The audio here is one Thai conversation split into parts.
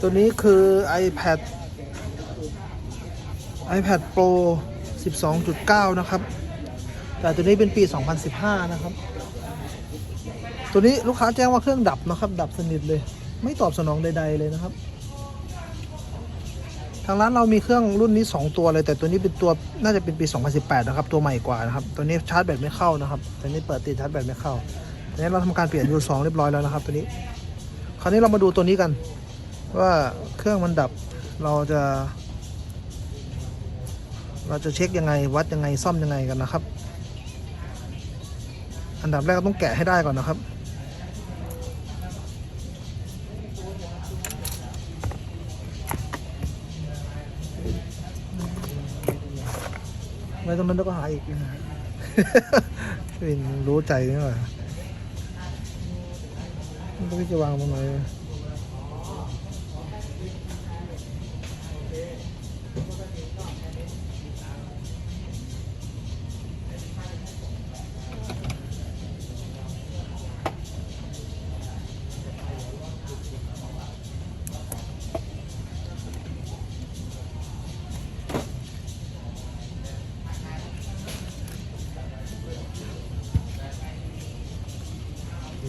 ตัวนี้คือ iPad iPad Pro 12.9 นะครับ แต่ตัวนี้เป็นปี 2015 นะครับ ตัวนี้ลูกค้าแจ้งว่าเครื่องดับนะครับ ดับสนิทเลย ไม่ตอบสนองใด ๆ เลยนะครับ ทางร้านเรามีเครื่องรุ่นนี้ 2 ตัวเลย แต่ตัวนี้เป็นตัวน่าจะเป็นปี 2018 นะครับ ตัวใหม่กว่านะครับ ตัวนี้ชาร์จแบตไม่เข้านะครับ ตัวนี้เปิดติดชาร์จแบตไม่เข้าตัวนี้เราทำการเปลี่ยน U2 เรียบร้อยแล้วนะครับ ตัวนี้ คราวนี้เรามาดูตัวนี้กัน ว่าเครื่องมันดับเราจะ เราจะเช็คยังไงวัดยังไงซ่อมยังไงกันนะครับ อันดับแรกก็ต้องแกะให้ได้ก่อนนะครับไม่ต้องนั้นแล้วก็หาอีกนะวินรู้ใจนี่หว่ามันต้องจะวางตรงไหน เช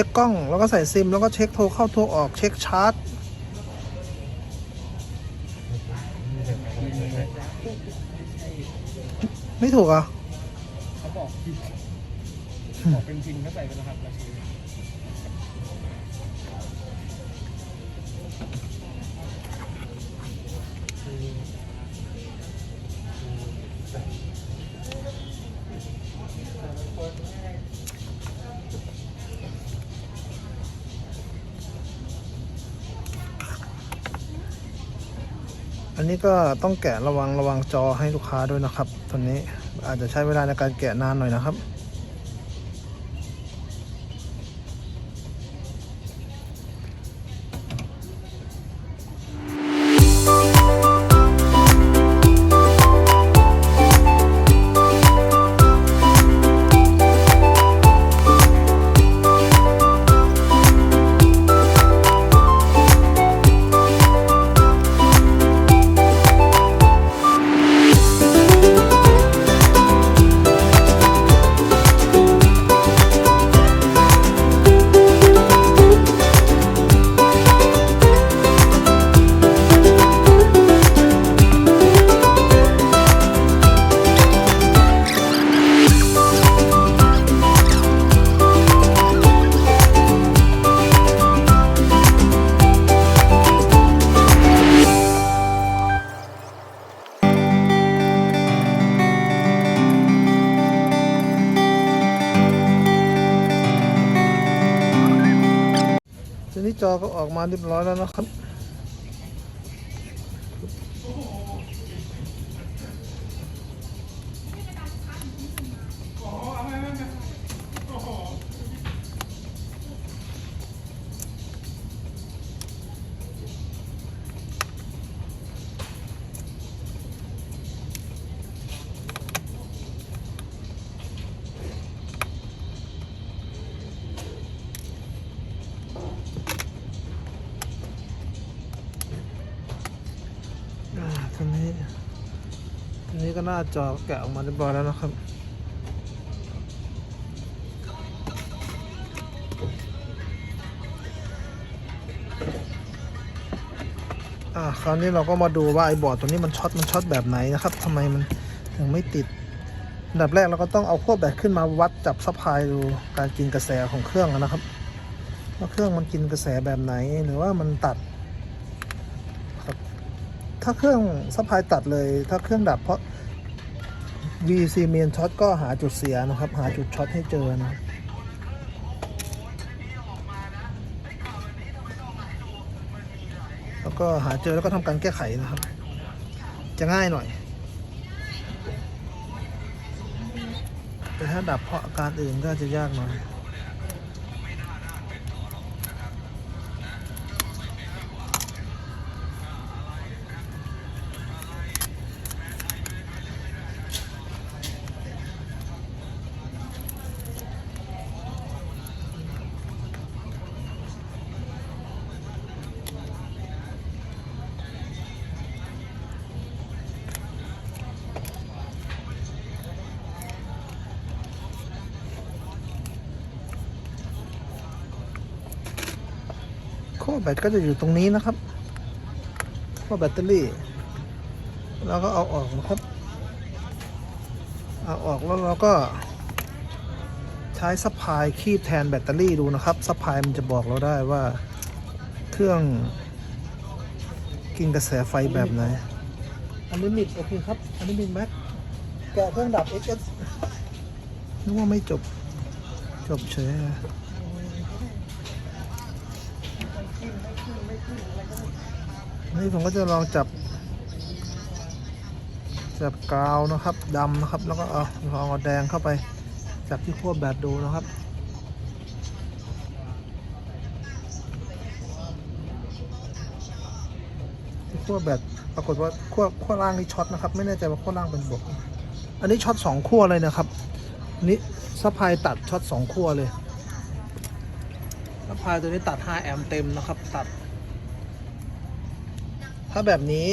็คกล้องแล้วก็ใส่ซิม แล้วก็เช็คโทรเข้าโทรออกเช็คชาร์จไม่ถูกอะ อันนี้ก็ต้องแกะระวังระวังจอให้ลูกค้าด้วยนะครับ ตัวนี้อาจจะใช้เวลาในการแกะนานหน่อยนะครับ มาเรียบร้อยแล้วนะครับ หน้าจอแกะออกมาเรียบร้อยแล้วนะครับ อ่าคราวนี้เราก็มาดูว่าไอ้บอร์ดตัวนี้มันช็อตมันช็อตแบบไหนนะครับทำไมมันถึงไม่ติดอันดับแรกเราก็ต้องเอาขั้วแบตขึ้นมาวัดจับซัพพลายดูการกินกระแสของเครื่องนะครับว่าเครื่องมันกินกระแสแบบไหนหรือว่ามันตัดถ้าเครื่องซัพพลายตัดเลย ถ้าเครื่องดับเพราะ VC เมนช็อตก็หาจุดเสียนะครับ หาจุดช็อตให้เจอนะแล้วก็หาเจอแล้วก็ทำการแก้ไขนะครับ จะง่ายหน่อย แต่ถ้าดับเพราะอาการอื่นก็จะยากหน่อย แบตก็จะอยู่ตรงนี้นะครับขั้วแบตเตอรี่ แล้วก็เอาออกนะครับ เอาออกแล้วเราก็ใช้สปายคีบแทนแบตเตอรี่ดูนะครับสปายมันจะบอกเราได้ว่าเครื่องกินกระแสไฟแบบไหน อันนี้มิดโอเคครับ อันนี้มิดแม็กแกะเครื่องดับ XS นึกว่าไม่จบ จบเฉย นี่ผมก็จะลองจับ จับกาวนะครับดำนะครับ แล้วก็เอาลองเอาแดงเข้าไป จับที่ขั้วแบตดูนะครับที่ขั้วแบตปรากฏว่าขั้วขั้วล่างนี่ช็อตนะครับ ไม่แน่ใจว่าขั้วล่างเป็นบวก อันนี้ช็อตสองขั้วเลยนะครับอันนี้ซัพพลายตัดช็อตสองขั้วเลยซัพพลายตัวนี้ตัด 5 แอมป์เต็มนะครับ ตัด ถ้าแบบนี้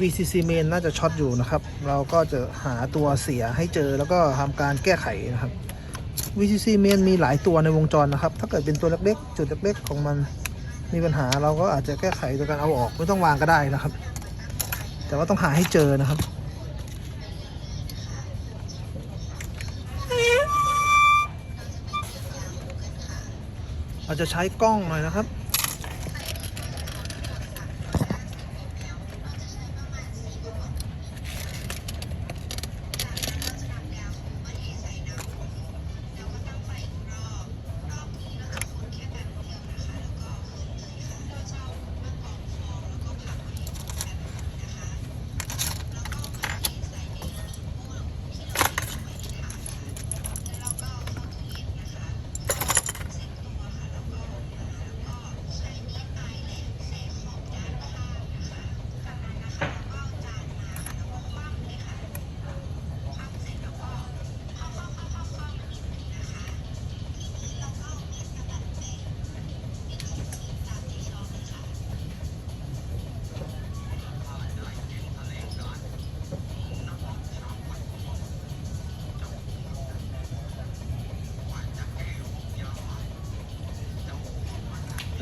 VCC main น่าจะช็อตอยู่นะครับ เราก็จะหาตัวเสียให้เจอแล้วก็ทำการแก้ไขนะครับ VCC main มีหลายตัวในวงจรนะครับ ถ้าเกิดเป็นตัวเล็กๆ จุดเล็กๆ ของมันมีปัญหาเราก็อาจจะแก้ไขโดยการเอาออกไม่ต้องวางก็ได้นะครับ แต่ว่าต้องหาให้เจอนะครับเราจะใช้กล้องหน่อยนะครับ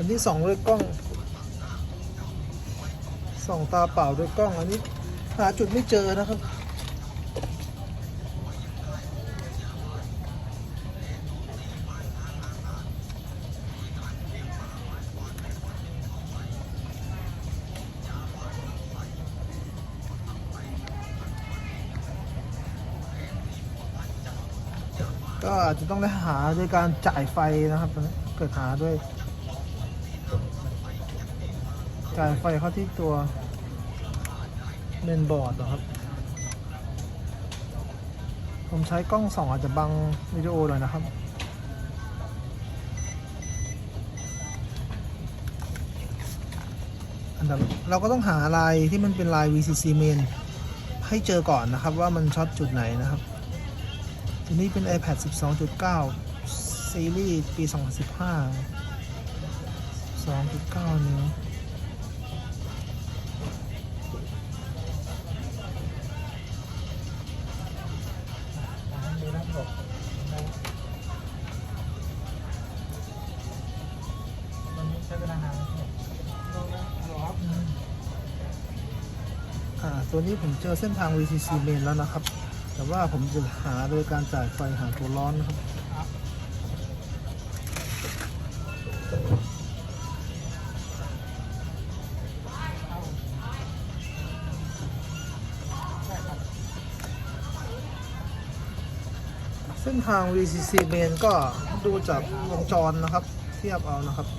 อันนี้ส่องด้วยกล้องส่องตาเปล่าด้วยกล้อง อันนี้หาจุดไม่เจอนะครับก็อาจจะต้องได้หาโดยการจ่ายไฟนะครับเกิดหาด้วย จ่ายไฟเข้าที่ตัวเมนบอร์ดนะครับ ผมใช้กล้องสองอาจจะบังวิดีโอหน่อยนะครับอันดับเราก็ต้องหาลายที่มันเป็นลาย VCC main ให้เจอก่อนนะครับว่ามันช็อตจุดไหนนะครับตัวนี้เป็น iPad 12.9 ซีรีส์ปี 2015 2.9นิ้ว ตัวนี้ผมเจอเส้นทาง VCC main แล้วนะครับ แต่ว่าผมจะหาโดยการจ่ายไฟหาตัวร้อนนะครับเส้นทาง VCC main ก็ดูจากวงจรนะครับ เทียบเอานะครับ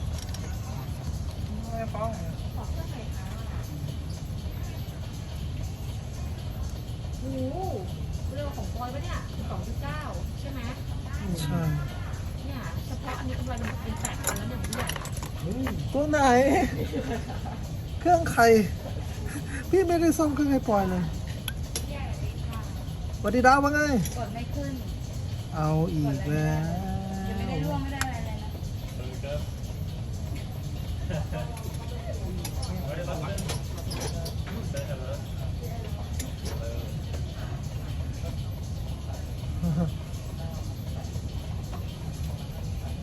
เครื่องใคร พี่ไม่ได้ซ่อมเครื่องให้ปล่อยเลยสวัสดีดาวว่าไง กดไม่ขึ้น เอาอีกแล้วยังไม่ได้ร่วงไม่ได้อะไรเลยนะ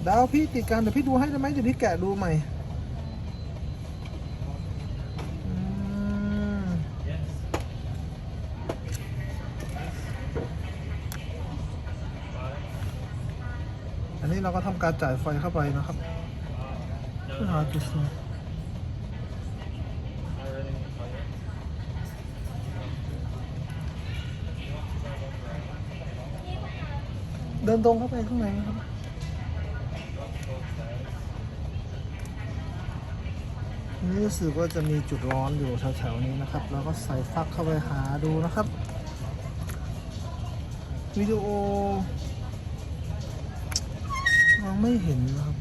ดาวพี่ติดกันเดี๋ยวพี่ดูให้ได้ไหมเดี๋ยวพี่แกะดูใหม่ เรา การจ่ายไฟเข้าไปนะครับเพื่อหาจุดเสียเดินตรงเข้าไปข้างในนะครับนี่รู้สึกว่าจะมีจุดร้อนอยู่แถวๆนี้นะครับ แล้วก็ใส่ฟักเข้าไปหาดูนะครับวิดีโอ องไม่เห็นนะครับ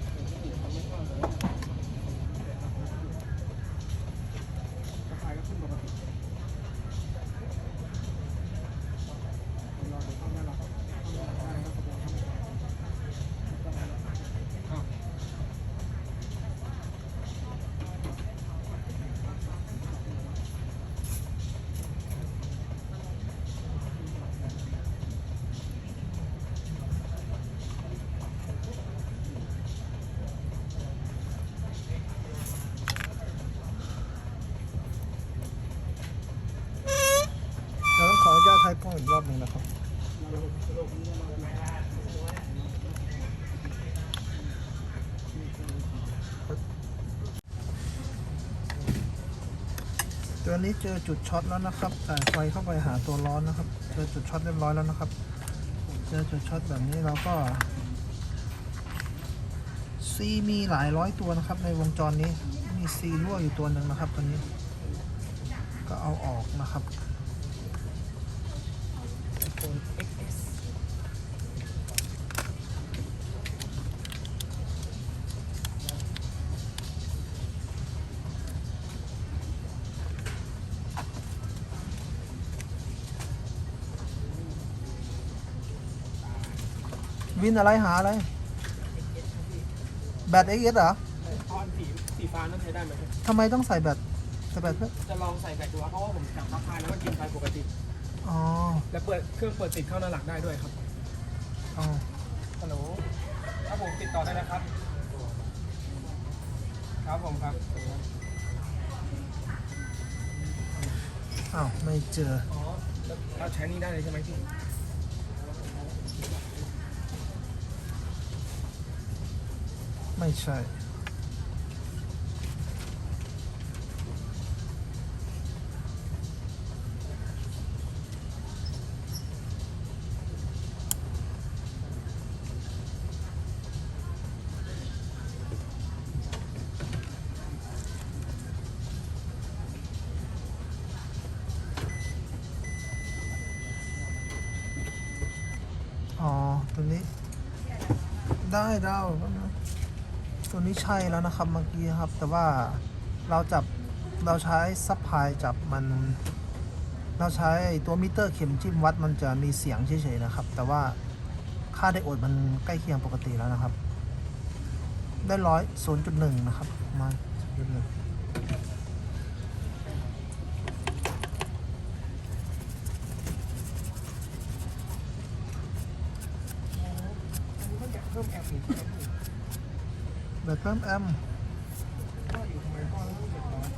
ตัวนี้เจอจุดช็อตแล้วนะครับจ่ายไฟเข้าไปหาตัวร้อนนะครับ เจอจุดช็อตเรียบร้อยแล้วนะครับ เจอจุดช็อตแบบนี้เราก็ซีมีหลายร้อยตัวนะครับ ในวงจรนี้มีซีรั่วอยู่ตัวหนึ่งนะครับตัวนี้ ก็เอาออกนะครับ วินอะไรหาอะไร แบตเอ็กเหรอตอนสีสีฟ้านั่นใช้ได้ไหมครับทำไมต้องใส่แบตใส่แบตเพื่อจะลองใส่แบตดูครับเพราะว่าผมจับราคาแล้วก็กินไฟปกติ อ๋อและเปิดเครื่องเปิดติดเข้าหน้าหลักได้ด้วยครับอ๋อฮัลโหลครับผมติดต่อได้นะครับ ครับผมครับอ้าวไม่เจออ๋อแล้วเราใช้นี่ได้เลยใช่ไหมพี่ ไม่ใช่ อ๋อ ตัวนี้ ได้ดาวตัว นี้ใช่แล้วนะครับเมื่อกี้ครับ แต่ว่าเราจับเราใช้ซับพลายจับมัน เราใช้ตัวมิเตอร์เข็มจิ้มวัดมันจะมีเสียงเฉยๆนะครับ แต่ว่าค่าไดโอดมันใกล้เคียงปกติแล้วนะครับ ได้ร้อยศูนย์จุดหนึ่งนะครับมาศูนย์จุดหนึ่ง อันนี้ก็อยากเพิ่มแอปอีกครับพี่ แบบเพิ่มแอมป์ก็อยู่ทำไมก็รู้สึกร้อน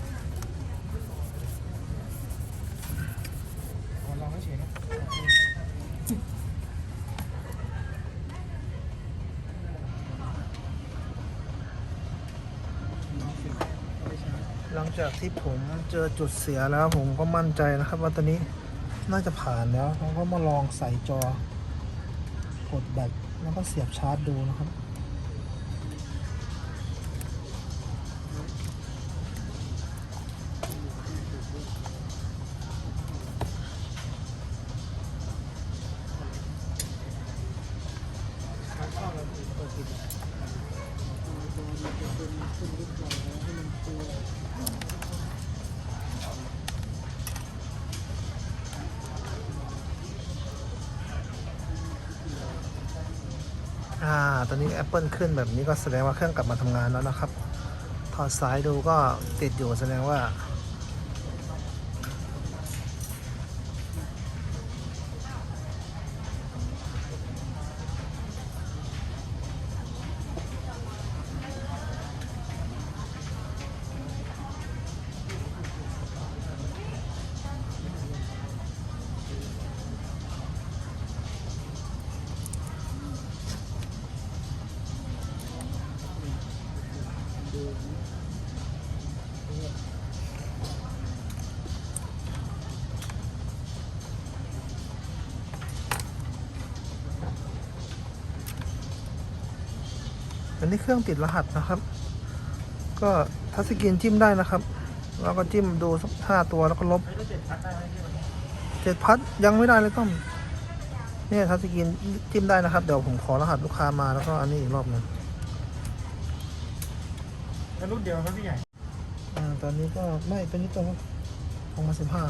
ขอลองให้เฉยนะหลังจากที่ผมเจอจุดเสียแล้วผมก็มั่นใจนะครับว่าตอนนี้น่าจะผ่านแล้วเราก็มาลองใส่จอกดแบตแล้วก็เสียบชาร์จดูนะครับ ตอนนี้ Apple ขึ้นแบบนี้ก็แสดงว่าเครื่องกลับมาทำงานแล้วนะครับ ถอดสายดูก็ติดอยู่แสดงว่า รื่องติดรหัสนะครับ ก็ทัชสกรีนจิ้มได้นะครับ แล้วก็จิ้มดูสักห้าตัวแล้วก็ลบไม่ได้เจ็ดพัดได้ไหมพี่วันนี้เจ็ดพัดยังไม่ได้เลยต้อมเนี่ยทัชสกรีนจิ้มได้นะครับ เดี๋ยวผมขอรหัสลูกค้ามาแล้วก็อันนี้อีกรอบหนึงแล้วรุ่นเดียวครับพี่ใหญ่อ่าตอนนี้ก็ไม่ตัวนี้ตัวของมาสิบห้า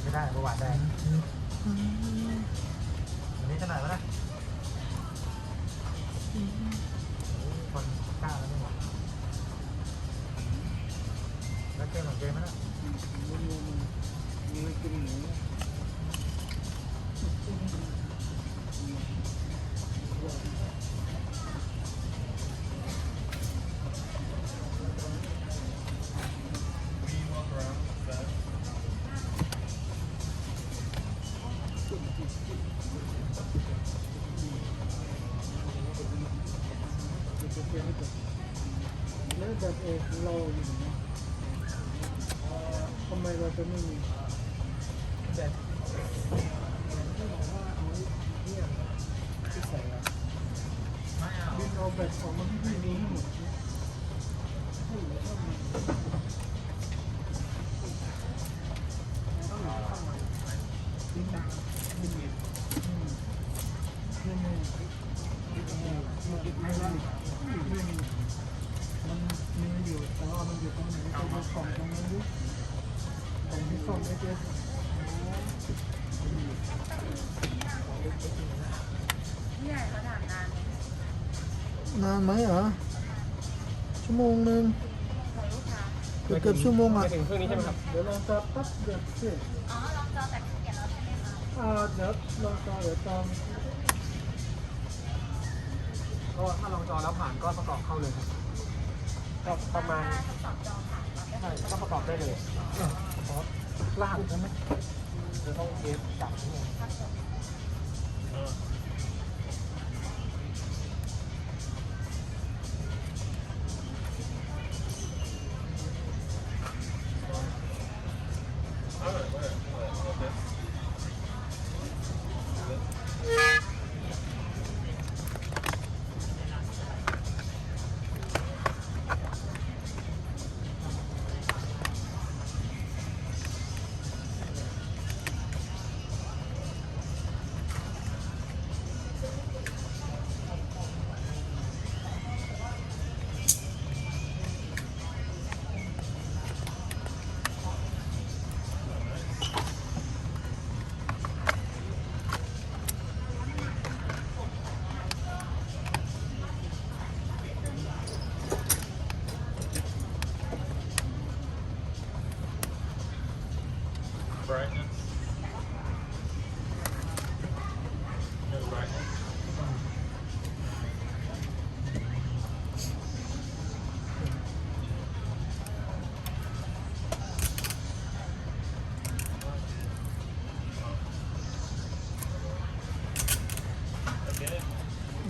กินไม่ได้เมื่อวานได้วันนี้ขนาดแล้วนะคนกล้าแล้วนี่หว่าแล้วเกมของเกมไหมนะแล้ว บิน โมงหนึ่งของลูกค้าเกือบเกือบชั่วโมงอะไม่ถึงเครื่องนี้ใช่ไหมครับ เดี๋ยวลองจอปั๊บเดี๋ยวสิอ๋อลองจอแต่เขียนแล้วใช่ไหมคะอ่าเดี๋ยวลองจอเดี๋ยวจอมก็ถ้าลองจอแล้วผ่านก็ประกอบเข้าเลยครับก็ประมาณถ้าทดสอบจอผ่านแล้วใช่ก็ประกอบได้เลยลากใช่ไหมจะต้องเทสจับนี่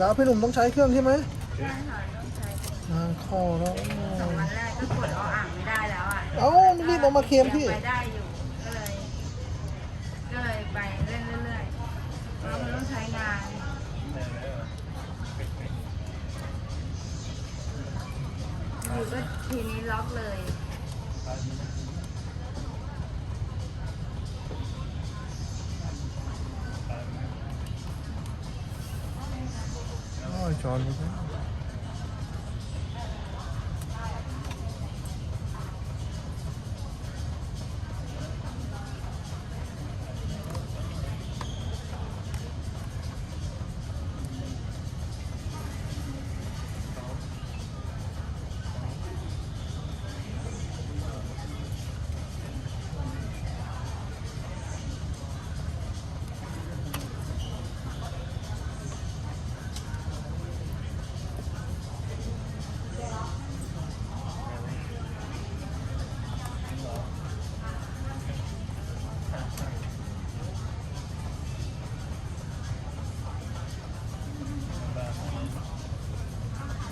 ดาวพี่หนุ่มต้องใช้เครื่องใช่ไหมใช่ค่ะต้องใช้งานเข้าแล้วสองวันแรกก็กดเอาอ่างไม่ได้แล้วอะเอ้ารีบเอามาเคลมพี่ยังไปได้อยู่ก็เลยก็เลยไปเล่นเรื่อยๆเพราะมันต้องใช้งานอยู่ก็ทีนี้ล็อกเลย โอ้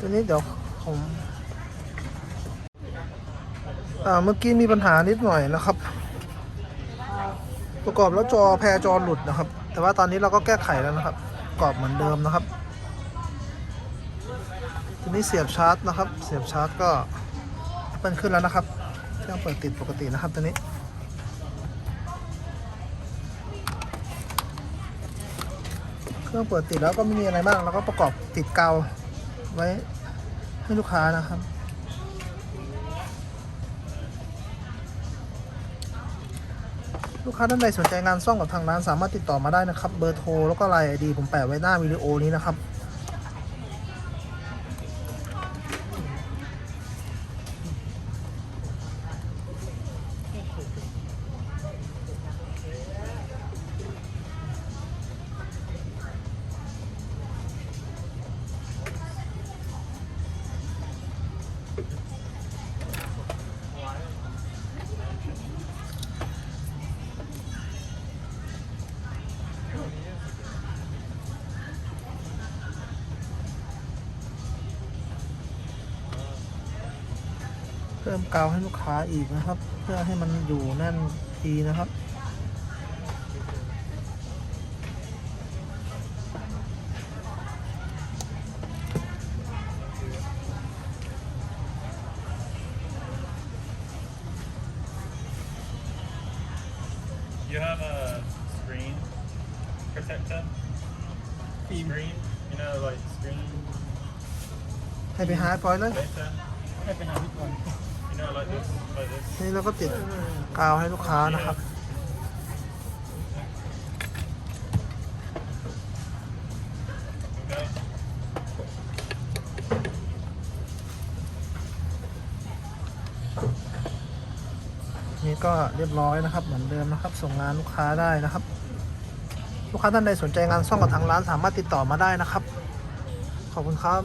นเลยตัวนี้เดี๋ยวผมอ่าเมื่อกี้มีปัญหานิดหน่อยนะครับ ประกอบแล้วจอแพรจอหลุดนะครับ แต่ว่าตอนนี้เราก็แก้ไขแล้วนะครับประกอบเหมือนเดิมนะครับ ทีนี้เสียบชาร์จนะครับ เสียบชาร์จก็เปิดขึ้นแล้วนะครับเครื่องเปิดติดปกตินะครับตัวนี้เครื่องเปิดติดแล้วก็ไม่มีอะไรมาก แล้วก็ประกอบติดเกาวไว้ ให้ลูกค้านะครับ ลูกค้าท่านใดสนใจงานซ่อมกับทางร้านสามารถติดต่อมาได้นะครับ เบอร์โทรแล้วก็ไลน์ไอดีผมแปะไว้หน้าวิดีโอนี้นะครับ พิ่มกาวให้ลูกค้าอีกนะครับ เพื่อให้มันอยู่แน่นทีนะครับ You have a screen protector? Screen? You know, like screen ให้ไปหาปล่อยเลย later? ให้ไปหาพี่ก่อน นี่เราก็ติดกาวให้ลูกค้านะครับนี่ก็เรียบร้อยนะครับ เหมือนเดิมนะครับ ส่งงานลูกค้าได้นะครับ ลูกค้าท่านใดสนใจงานซ่อมกับทางร้านสามารถติดต่อมาได้นะครับ ขอบคุณครับ